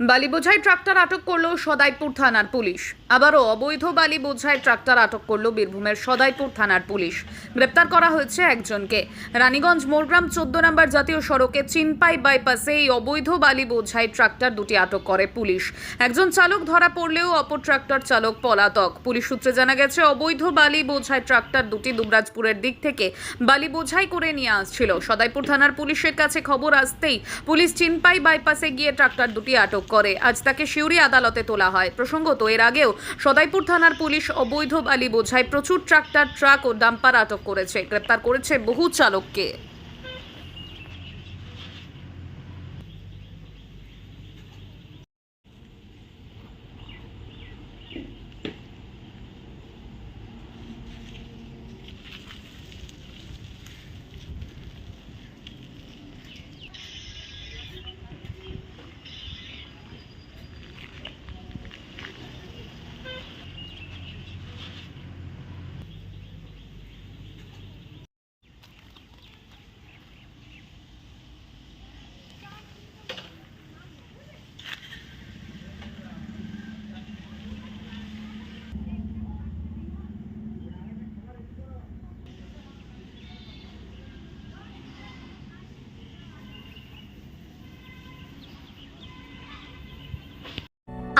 বালি বোঝাই ট্রাক্টর আটক করল সদাইপুর থানার পুলিশ। আবারও অবৈধ বালি বোঝাই ট্রাক্টর আটক করল বীরভূমের সদাইপুর থানার পুলিশ। গ্রেপ্তার করা হয়েছে একজনকে। রানীগঞ্জ মোরগ্রাম চোদ্দ নম্বর জাতীয় সড়কে চিনপাই বাইপাসে এই অবৈধ বালি বোঝাই ট্রাক্টর দুটি আটক করে পুলিশ। একজন চালক ধরা পড়লেও অপর ট্রাক্টর চালক পলাতক। পুলিশ সূত্রে জানা গেছে, অবৈধ বালি বোঝাই ট্রাক্টর দুটি দুবরাজপুরের দিক থেকে বালি বোঝাই করে নিয়ে আসছিল। সদাইপুর থানার পুলিশের কাছে খবর আসতেই পুলিশ চিনপাই বাইপাসে গিয়ে ট্রাক্টর দুটি আটক করে। আজ তাকে সিউড়ি আদালতে তোলা হয়। প্রসঙ্গত, এর আগেও সদাইপুর থানার পুলিশ অবৈধ বালি বোঝায় প্রচুর ট্রাক্টর, ট্রাক ও ডাম্পার আটক করেছে। গ্রেপ্তার করেছে বহু চালককে।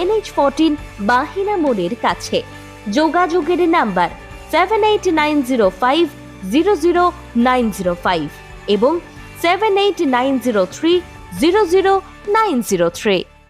এনএইচ ফোরটিন বাহিনা মোড়ের কাছে। যোগাযোগের number seven eight nine zero five zero zero nine zero five এবং seven eight nine zero three zero zero nine zero three.